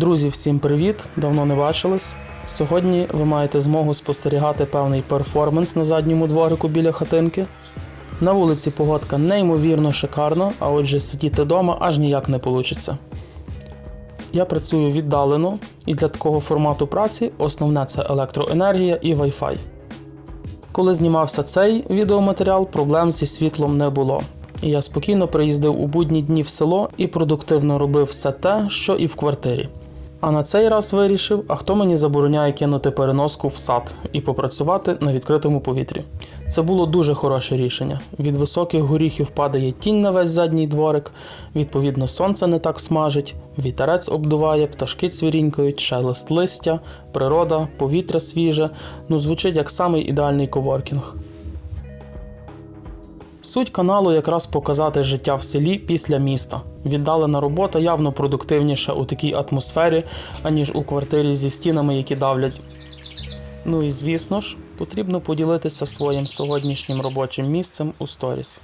Друзі, всім привіт! Давно не бачились. Сьогодні ви маєте змогу спостерігати певний перформанс на задньому дворику біля хатинки. На вулиці погодка неймовірно шикарна, а отже, сидіти вдома аж ніяк не вийде. Я працюю віддалено, і для такого формату праці основне це електроенергія і Wi-Fi. Коли знімався цей відеоматеріал, проблем зі світлом не було. І я спокійно приїздив у будні дні в село і продуктивно робив все те, що і в квартирі. А на цей раз вирішив, а хто мені забороняє кинути переноску в сад і попрацювати на відкритому повітрі. Це було дуже хороше рішення. Від високих горіхів падає тінь на весь задній дворик, відповідно, сонце не так смажить, вітерець обдуває, пташки цвірінькають, шелест листя, природа, повітря свіже. Ну звучить як самий ідеальний коворкінг. Суть каналу якраз показати життя в селі після міста. Віддалена робота явно продуктивніша у такій атмосфері, аніж у квартирі зі стінами, які давлять. Ну і звісно ж, потрібно поділитися своїм сьогоднішнім робочим місцем у сторіс.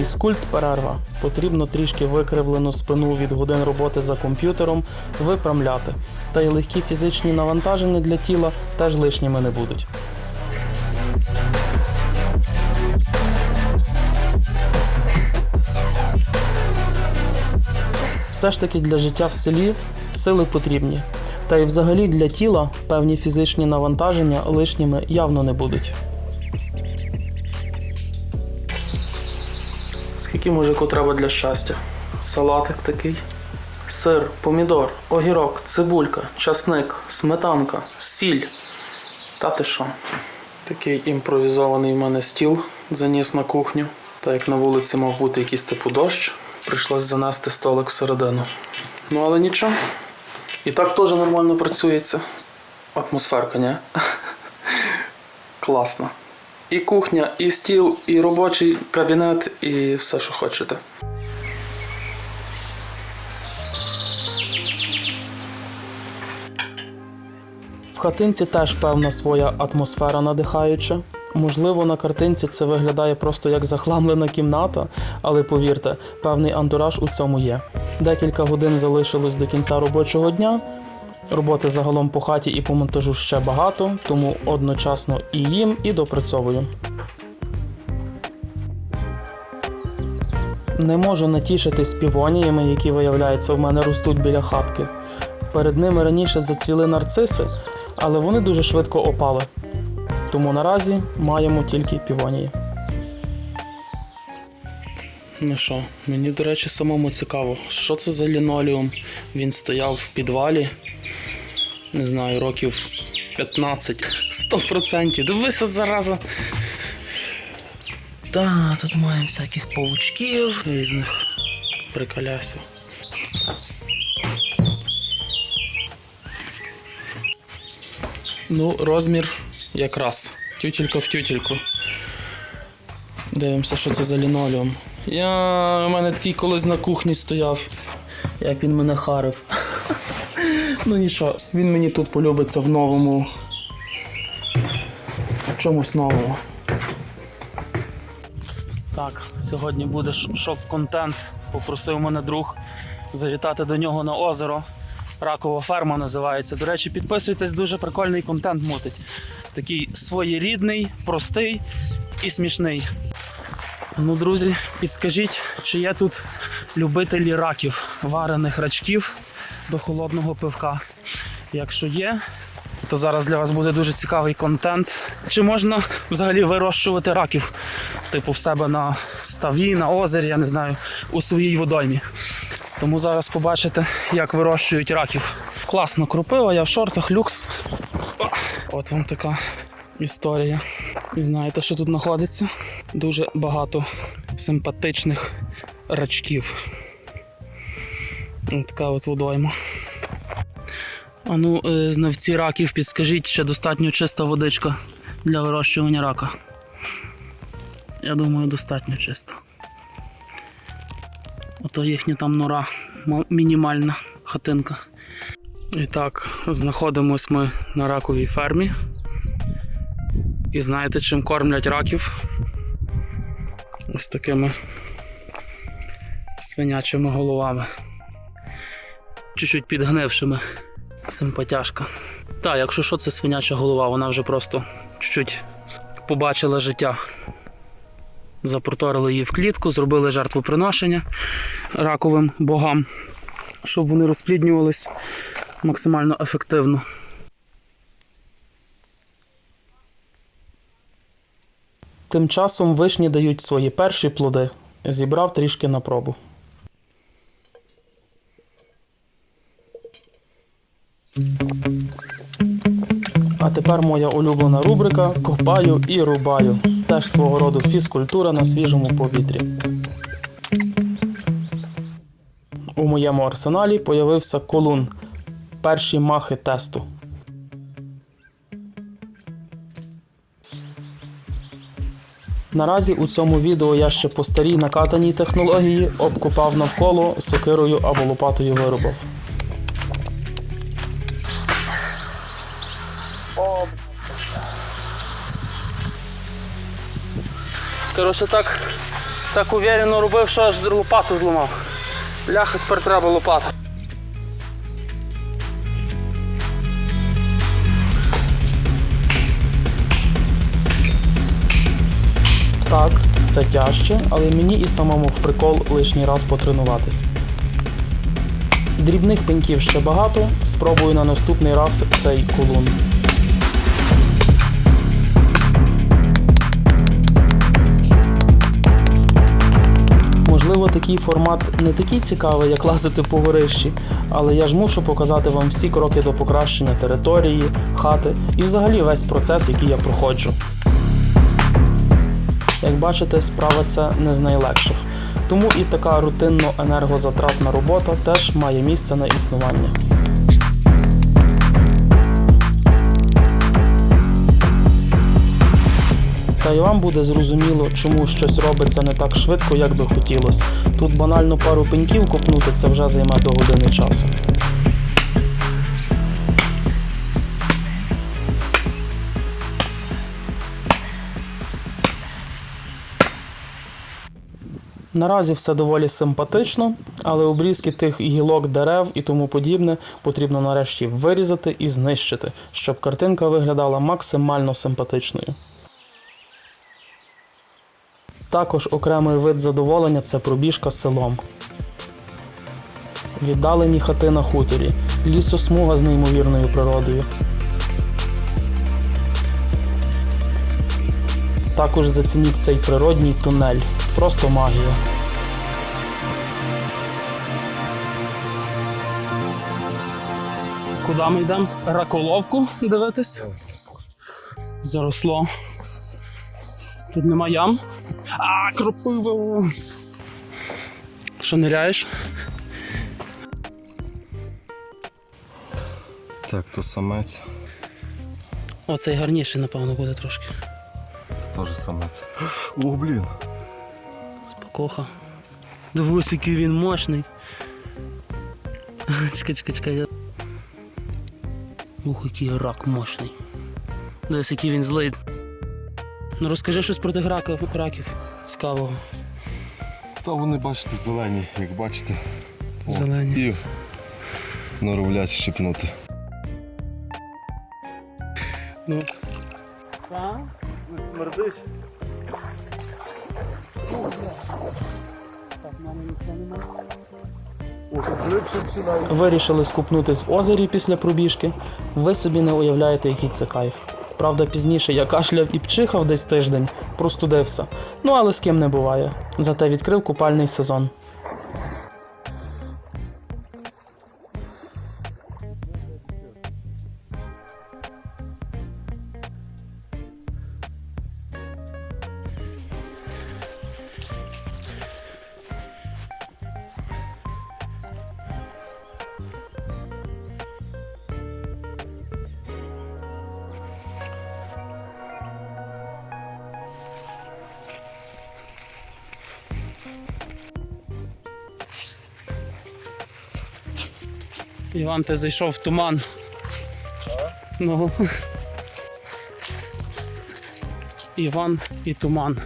Фізкульт перерва. Потрібно трішки викривлену спину від годин роботи за комп'ютером випрямляти. Та й легкі фізичні навантаження для тіла теж лишніми не будуть. Все ж таки для життя в селі сили потрібні. Та й взагалі для тіла певні фізичні навантаження лишніми явно не будуть. Скільки мужику треба для щастя? Салатик такий. Сир, помідор, огірок, цибулька, часник, сметанка, сіль. Та ти що? Такий імпровізований в мене стіл заніс на кухню. Та як на вулиці мав бути якийсь типу дощ, прийшлось занести столик всередину. Ну але нічого. І так теж нормально працюється. Атмосферка, ні? Класно. І кухня, і стіл, і робочий кабінет, і все, що хочете. В хатинці теж певна своя атмосфера надихаюча. Можливо, на картинці це виглядає просто як захламлена кімната, але повірте, певний антураж у цьому є. Декілька годин залишилось до кінця робочого дня. Роботи загалом по хаті і по монтажу ще багато, тому одночасно і їм, і допрацьовую. Не можу натішитись півоніями, які виявляється в мене ростуть біля хатки. Перед ними раніше зацвіли нарциси, але вони дуже швидко опали. Тому наразі маємо тільки півонії. Ну що, мені, до речі, самому цікаво, що це за лінолеум? Він стояв в підвалі не знаю, років 15, 100%. Дивися зараза. Так, тут маємо всяких паучків, різних приколясів. Ну, розмір якраз. Тютелька в тютельку. Дивимося, що це за лінолеум. Я у мене такий колись на кухні стояв, як він мене харив. Ну нічого, він мені тут полюбиться в новому. В чомусь новому. Так, сьогодні буде шок-контент. Попросив мене друг завітати до нього на озеро. Ракова ферма називається. До речі, підписуйтесь, дуже прикольний контент мутить. Такий своєрідний, простий і смішний. Ну, друзі, підскажіть, чи є тут любителі раків, варених рачків до холодного пивка. Якщо є, то зараз для вас буде дуже цікавий контент. Чи можна взагалі вирощувати раків, типу в себе на ставі, на озері, я не знаю, у своїй водоймі. Тому зараз побачите, як вирощують раків. Класно кропива, я в шортах, люкс. От вам така історія. І знаєте, що тут знаходиться? Дуже багато симпатичних рачків. Така от водойма. А ну, е, знавці раків, підскажіть, чи достатньо чиста водичка для вирощування рака. Я думаю, достатньо чиста. Ото їхня там нора, мінімальна хатинка. І так, знаходимось ми на раковій фермі. І знаєте, чим кормлять раків? Ось такими свинячими головами. Чуть-чуть підгнившими. Симпатяшка. Так, якщо що, це свиняча голова, вона вже просто чуть-чуть побачила життя. Запроторили її в клітку, зробили жертвоприношення раковим богам, щоб вони розпліднювались максимально ефективно. Тим часом вишні дають свої перші плоди. Зібрав трішки на пробу. Тепер моя улюблена рубрика Копаю і рубаю. Теж свого роду фізкультура на свіжому повітрі. У моєму арсеналі появився колун. Перші махи тесту. Наразі у цьому відео я ще по старій накатаній технології обкопав навколо сокирою або лопатою вирубав. Коротше, так, так уверено робив, що аж лопату зламав. Бляха, тепер треба лопата. Так, це тяжче, але мені і самому в прикол лишній раз потренуватись. Дрібних пеньків ще багато, спробую на наступний раз цей кулун. Такий формат не такий цікавий, як лазити по горищі, але я ж мушу показати вам всі кроки до покращення території, хати і взагалі весь процес, який я проходжу. Як бачите, справа це не з найлегших. Тому і така рутинно енергозатратна робота теж має місце на існування. Та й вам буде зрозуміло, чому щось робиться не так швидко, як би хотілося. Тут банально пару пеньків копнути це вже займе до години часу. Наразі все доволі симпатично, але обрізки тих гілок дерев і тому подібне потрібно нарешті вирізати і знищити, щоб картинка виглядала максимально симпатичною. Також окремий вид задоволення це пробіжка селом. Віддалені хати на хуторі, лісосмуга з неймовірною природою. Також зацініть цей природній тунель. Просто магія. Куди ми йдемо? Раколовку дивитись? Заросло. Тут нема ям. А, кропива. Що ниряєш? Так, то самець, Оцей гарніший, напевно, буде трошки. то теж самець. О, блін. Спокоха. Дивись, який він мощний. Чекай, чекай, чекай. я- Ух, який рак мощний. Дивись, який він злий. Ну розкажи щось про тих раків, раків. Цікавого. Та вони, бачите, зелені, як бачите. От, Зелені. І норовлять щепнути. Ну. Так, не смердиш. Вирішили скупнутись в озері після пробіжки. Ви собі не уявляєте, який це кайф. Правда, пізніше я кашляв і пчихав десь тиждень, простудився. Ну але з ким не буває. Зате відкрив купальний сезон. Іван, ти зайшов в туман. Ну. Іван і туман.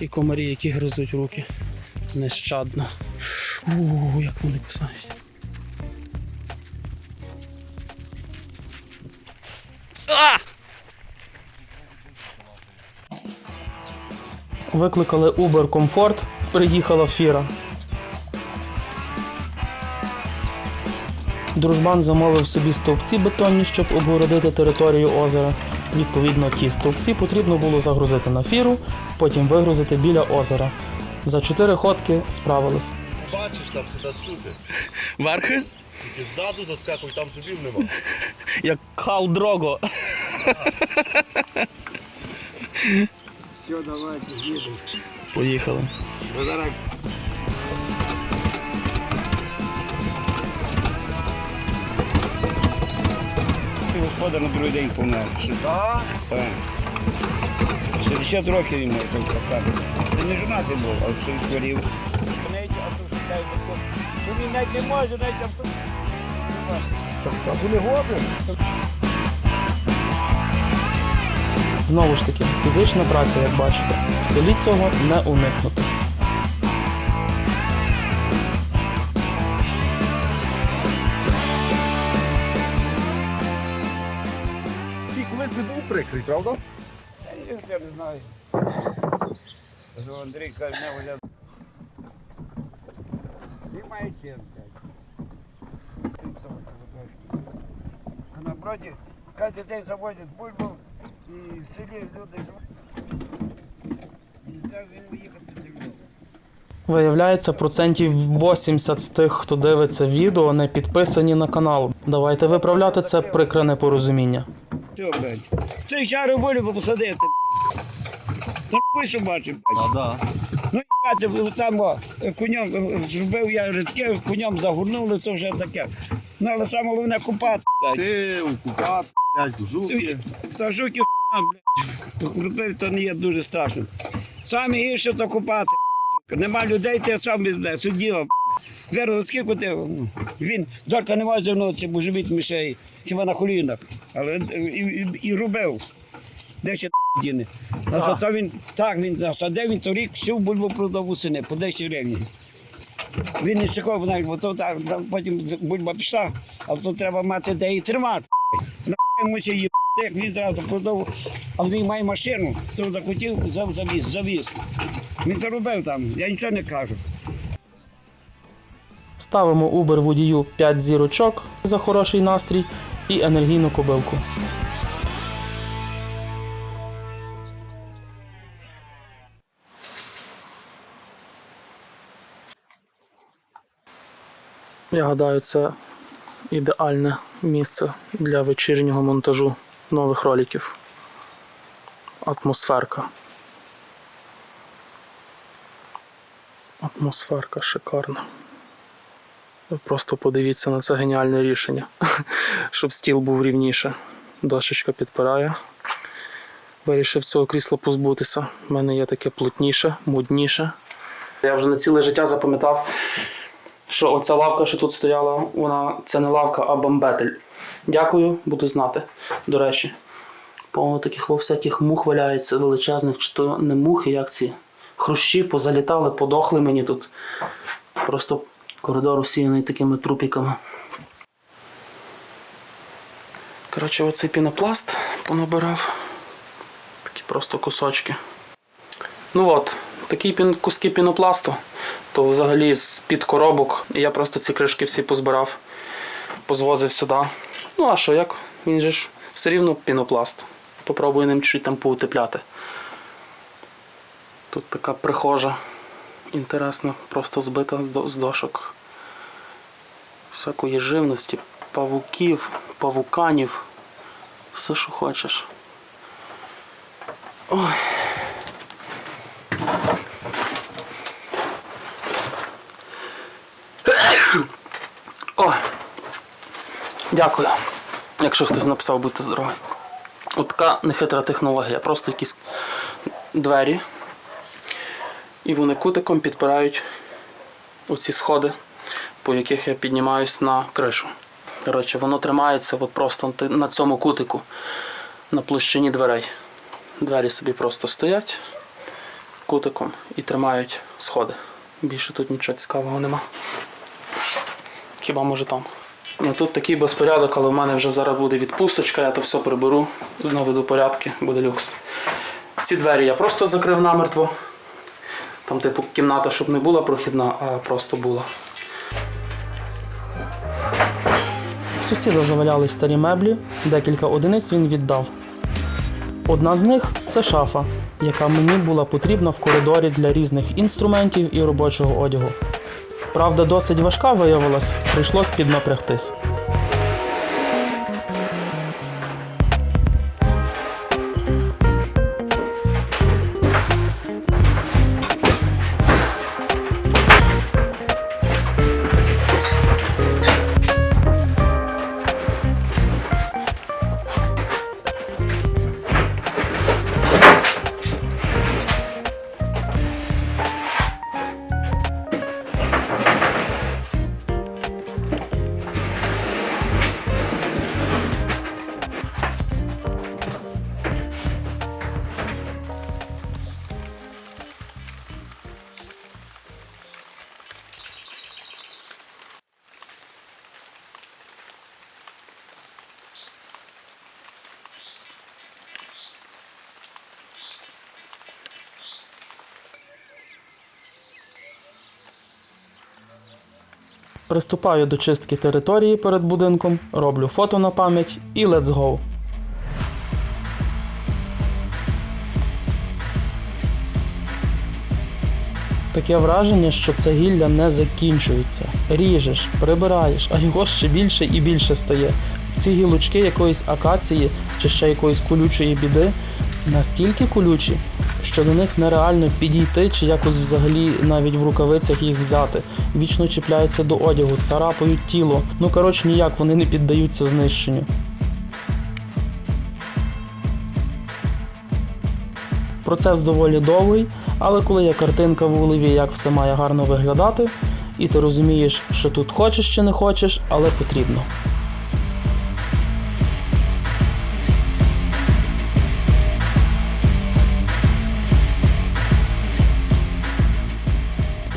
І комарі, які гризуть руки. Нещадно. У, як вони кусають. А! Викликали Uber Comfort, приїхала фіра. Дружбан замовив собі стовпці бетонні, щоб обгородити територію озера. Відповідно, ті стовпці потрібно було загрузити на фіру, потім вигрузити біля озера. За чотири ходки справились. Бачиш, там сюди всюди. Верхи? Тільки ззаду заскакуй, там зубів нема. Як хал дрого. Все, давайте, їдемо. Поїхали. Ви Господар на другий день помер. Так? Так. 60 років йому там показати. Він не жонатий був, а все відхворів. Він навіть не може, навіть авто. Так там не годен. Знову ж таки, фізична праця, як бачите. В селі цього не уникнути. Прикрий, правда? Я не знаю. Андрій каже, не воля. Він має чим, А на броді кожен день заводять бульбу і в селі люди живуть. І так він виїхати з землі. Виявляється, процентів 80 з тих, хто дивиться відео, не підписані на канал. Давайте виправляти це прикре непорозуміння. Все, блядь. Три чари бульбу посадити. Та що бачив, блядь. А, да. Ну, їбати, там о, конем е, зробив я рідке, конем загорнули, це вже таке. Ну, але саме головне купати, блядь. Ти окупат, блядь, жуки. Та жуки, блядь, робити то не є дуже страшно. Саме гірше то купати. Нема людей, ти сам сидів. блядь. Віру, скільки ти? Він долька не може звернутися, бо живіт мішей, хіба на колінах. Але і, і, і робив. Де ще діни? А то, він, так, він засадив, він торік всю бульбу продав у сини, по 10 гривень. Він не чекав, навіть, бо то так, потім бульба пішла, а то треба мати де її тримати. На мусить її як він зразу продав, а він має машину, то захотів, завіз, завіз. Він заробив там, я нічого не кажу. Ставимо Uber водію 5 зірочок за хороший настрій і енергійну кобилку. Я гадаю, це ідеальне місце для вечірнього монтажу нових роликів. Атмосферка. Атмосферка шикарна. Просто подивіться на це геніальне рішення, щоб стіл був рівніше. Дошечка підпирає. Вирішив цього крісла позбутися. У мене є таке плотніше, мудніше. Я вже на ціле життя запам'ятав, що оця лавка, що тут стояла, вона це не лавка, а бамбетель. Дякую, буду знати. До речі, повно таких во всяких мух валяється величезних, чи то не мухи, як ці хрущі позалітали, подохли мені тут. Просто коридор усіяний такими трупіками. Коротше, оцей пінопласт понабирав. Такі просто кусочки. Ну от, такі пін, куски пінопласту, то взагалі з-під коробок. Я просто ці кришки всі позбирав, позвозив сюди. Ну а що, як? Він же ж все рівно пінопласт. Попробую ним чуть там поутепляти. Тут така прихожа. Інтересно, просто збита з дошок. Всякої живності, павуків, павуканів. Все, що хочеш. Ой. Ой. Дякую. Якщо хтось написав, будьте здорові. От така нехитра технологія. Просто якісь двері. І вони кутиком підпирають оці сходи, по яких я піднімаюсь на кришу. Коротше, воно тримається от просто на цьому кутику, на площині дверей. Двері собі просто стоять кутиком і тримають сходи. Більше тут нічого цікавого нема. Хіба може там. Ну тут такий безпорядок, але в мене вже зараз буде відпусточка, я то все приберу, наведу порядки, буде люкс. Ці двері я просто закрив намертво. Там, типу, кімната, щоб не була прохідна, а просто була. В сусіда завалялись старі меблі, декілька одиниць він віддав. Одна з них це шафа, яка мені була потрібна в коридорі для різних інструментів і робочого одягу. Правда, досить важка виявилась, прийшлось піднапрягтись. Приступаю до чистки території перед будинком, роблю фото на пам'ять і let's go. Таке враження, що це гілля не закінчується. Ріжеш, прибираєш, а його ще більше і більше стає. Ці гілочки якоїсь акації чи ще якоїсь колючої біди настільки колючі, що до них нереально підійти чи якось взагалі навіть в рукавицях їх взяти. Вічно чіпляються до одягу, царапають тіло. Ну коротше, ніяк вони не піддаються знищенню. Процес доволі довгий, але коли є картинка в голові, як все має гарно виглядати, і ти розумієш, що тут хочеш чи не хочеш, але потрібно.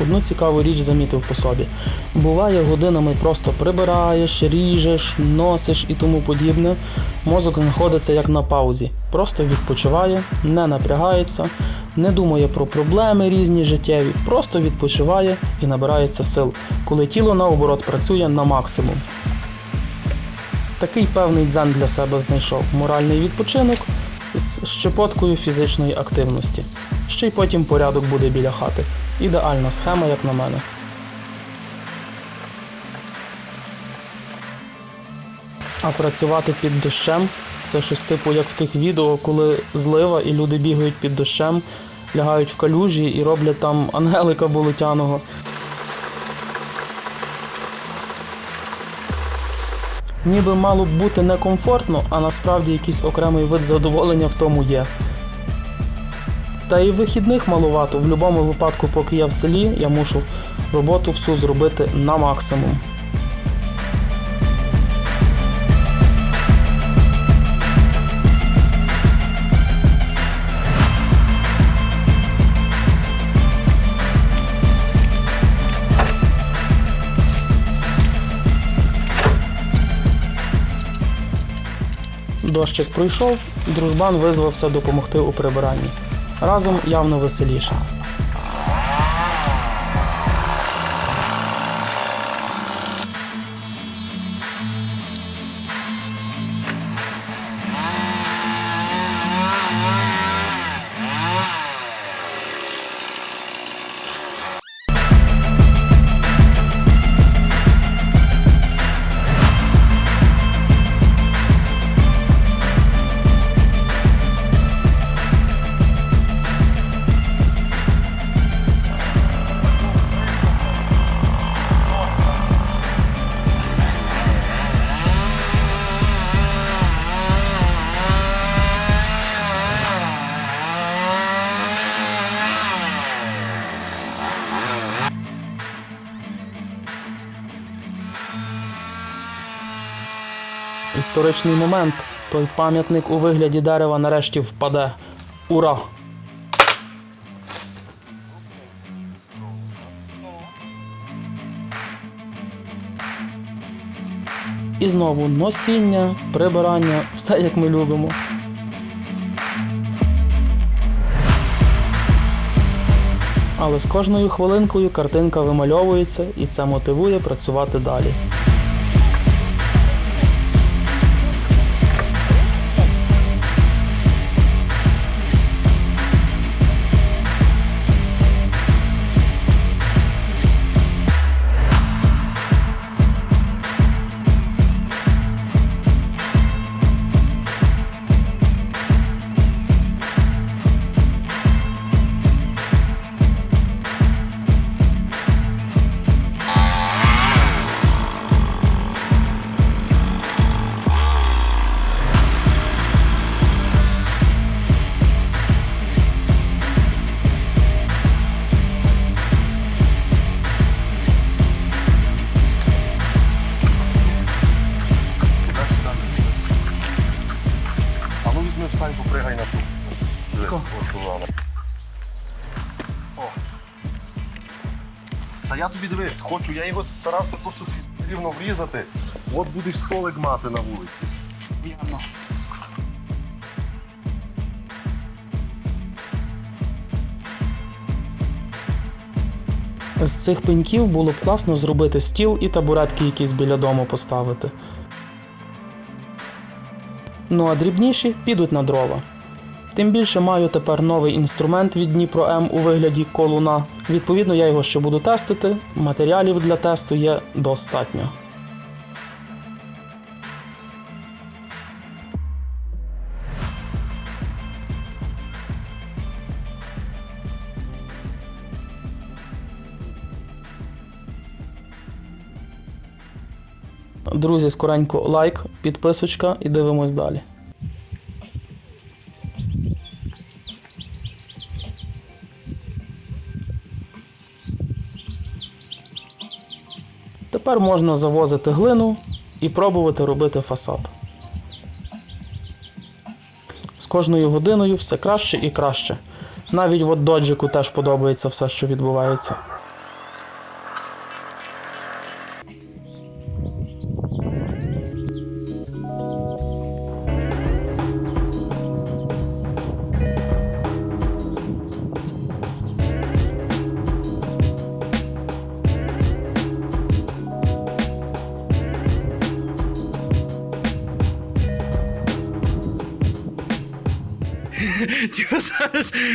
Одну цікаву річ замітив по собі. Буває, годинами просто прибираєш, ріжеш, носиш і тому подібне. Мозок знаходиться як на паузі, просто відпочиває, не напрягається, не думає про проблеми різні життєві, просто відпочиває і набирається сил, коли тіло наоборот працює на максимум. Такий певний дзен для себе знайшов моральний відпочинок з щепоткою фізичної активності. Ще й потім порядок буде біля хати. Ідеальна схема, як на мене. А працювати під дощем це щось типу як в тих відео, коли злива і люди бігають під дощем, лягають в калюжі і роблять там ангелика болотяного. Ніби мало б бути некомфортно, а насправді якийсь окремий вид задоволення в тому є. Та і вихідних маловато. В будь-якому випадку, поки я в селі, я мушу роботу всю зробити на максимум. Дощик пройшов, дружбан визвався допомогти у прибиранні. Разом явно веселіше. Історичний момент. Той пам'ятник у вигляді дерева нарешті впаде. Ура! І знову носіння, прибирання, все як ми любимо. Але з кожною хвилинкою картинка вимальовується і це мотивує працювати далі. Та я тобі дивись, хочу, я його старався просто рівно врізати. От будеш столик мати на вулиці. З цих пеньків було б класно зробити стіл і табуретки якісь біля дому поставити. Ну а дрібніші підуть на дрова. Тим більше маю тепер новий інструмент від Дніпро М у вигляді колуна. Відповідно, я його ще буду тестити. Матеріалів для тесту є достатньо. Друзі, скоренько лайк, підписочка і дивимось далі. Тепер можна завозити глину і пробувати робити фасад. З кожною годиною все краще і краще. Навіть от доджику теж подобається все, що відбувається.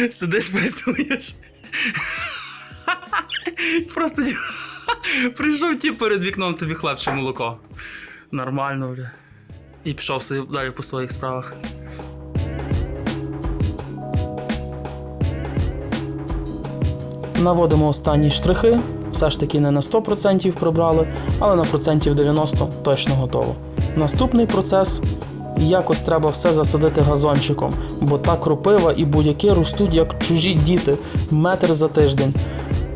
Сидиш, працюєш. Просто прийшов ті перед вікном тобі хлебче молоко. Нормально, бля. І пішов собі далі по своїх справах. Наводимо останні штрихи. Все ж таки не на 100% прибрали, але на процентів 90 точно готово. Наступний процес якось треба все засадити газончиком, бо та кропива і будь-які ростуть як чужі діти, метр за тиждень.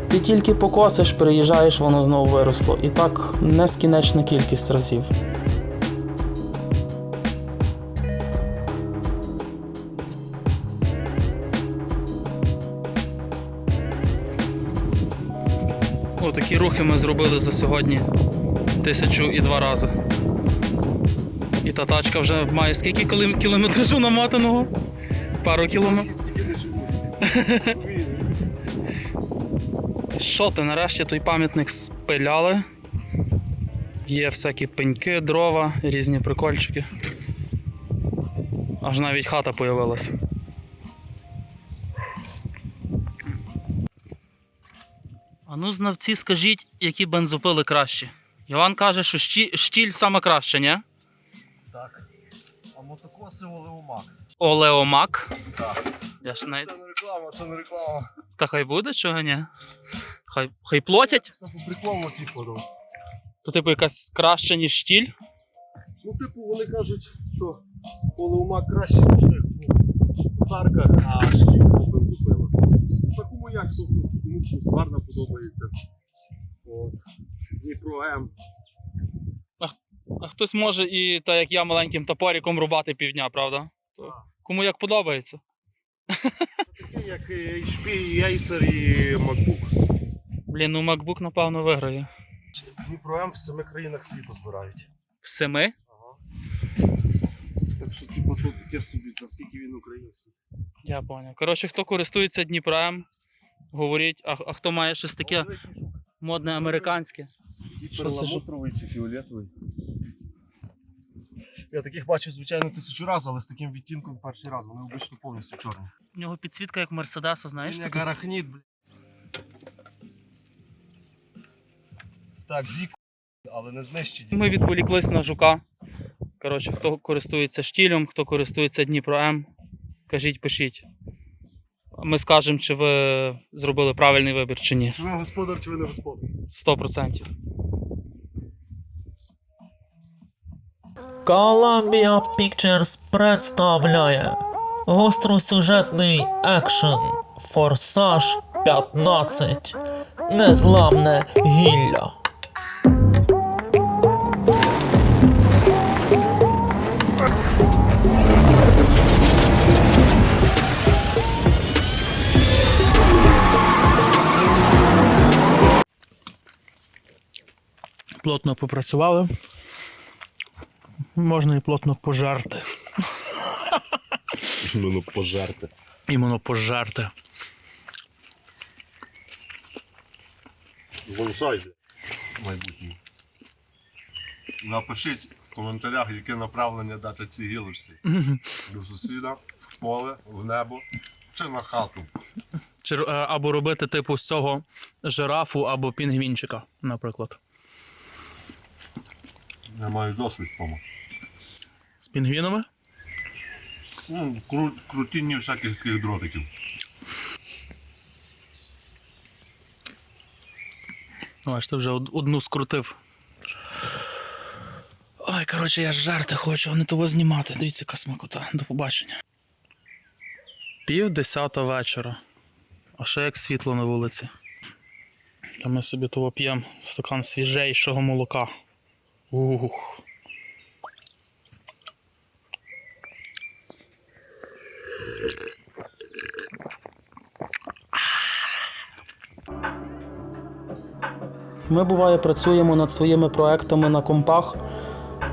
Ти тільки покосиш, приїжджаєш, воно знову виросло. І так нескінченна кількість разів. Отакі рухи ми зробили за сьогодні тисячу і два рази. І та тачка вже має скільки кілом- кілометражу намотаного? Пару кілометрів. Що ти, нарешті той пам'ятник спиляли. Є всякі пеньки, дрова, різні прикольчики. Аж навіть хата появилась. А ну, знавці, скажіть, які бензопили кращі. Іван каже, що штіль саме краще, ні? Так. Олеомак. Олеомак. Так. Я ж навіть... Це не реклама, це не реклама. Та хай буде, чого ні? Хай, хай платять. Та по приколу типу. ну. То типу якась краще, ніж штіль. Ну, типу, вони кажуть, що Олеомак краще, ніж ну, царка, а шкіл по бензопила. Такому як кому гарно подобається. От. Дніпро М. А хтось може і так як я маленьким топориком рубати півдня, правда? То Так. Кому як подобається. Такі, як і HP, і Acer, і MacBook. Блін, ну MacBook, напевно, виграє. Дніпро М в семи країнах світу збирають. В Семи? Ага. Так що, типу, тут таке собі, наскільки він український. Я поняв. Коротше, хто користується Дніпром, говоріть, а, а хто має щось таке модне американське. І Що це перламутровий чи фіолетовий. Я таких бачу, звичайно, тисячу разів, але з таким відтінком перший раз. Вони обично повністю чорні. У нього підсвітка як Мерседеса, знаєш? Він як така? арахнід, блядь. Так, зік, але не знищені. Ми відволіклись на жука. Коротше, хто користується штілем, хто користується Дніпро М, кажіть, пишіть. Ми скажемо, чи ви зробили правильний вибір, чи ні. Чи ви господар, чи ви не господар? 100%. Columbia Pictures представляє гостросюжетний екшен Форсаж 15. Незламне гілля. Плотно попрацювали. Можна і плотно пожарти. Ну, пожерти. Іменно пожарти. Бонсай, майбутнє. Напишіть в коментарях, яке направлення дати цій гілочці. До сусіда, в поле, в небо чи на хату. Чи, е, або робити типу з цього жирафу або пінгвінчика, наприклад. Я маю досвід тому. Пінгвінами? Ну, кру, крутіння всяких таких дротиків. Ось ти вже одну скрутив. Ой, коротше, я жарти хочу, а не того знімати. Дивіться, яка смакота. До побачення. Пів десята вечора. А ще як світло на вулиці. Та ми собі того п'ємо стакан свіжейшого молока. Ух. Ми буває працюємо над своїми проектами на компах,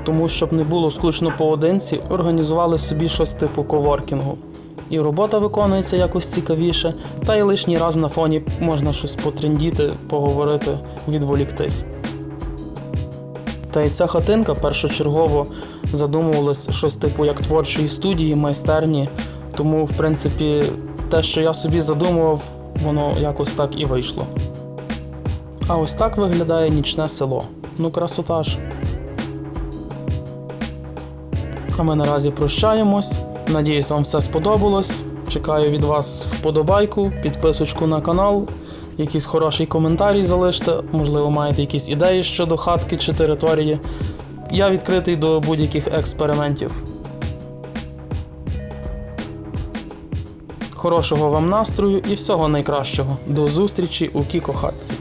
тому щоб не було скучно поодинці, організували собі щось типу коворкінгу. І робота виконується якось цікавіше, та й лишній раз на фоні можна щось потрендіти, поговорити, відволіктись. Та й ця хатинка першочергово задумувалась щось типу як творчої студії, майстерні. Тому, в принципі, те, що я собі задумував, воно якось так і вийшло. А ось так виглядає нічне село. Ну, красота ж. А ми наразі прощаємось. Надіюсь, вам все сподобалось. Чекаю від вас вподобайку, підписочку на канал, якийсь хороший коментарій залиште. Можливо, маєте якісь ідеї щодо хатки чи території. Я відкритий до будь-яких експериментів. Хорошого вам настрою і всього найкращого. До зустрічі у Кіко хатці.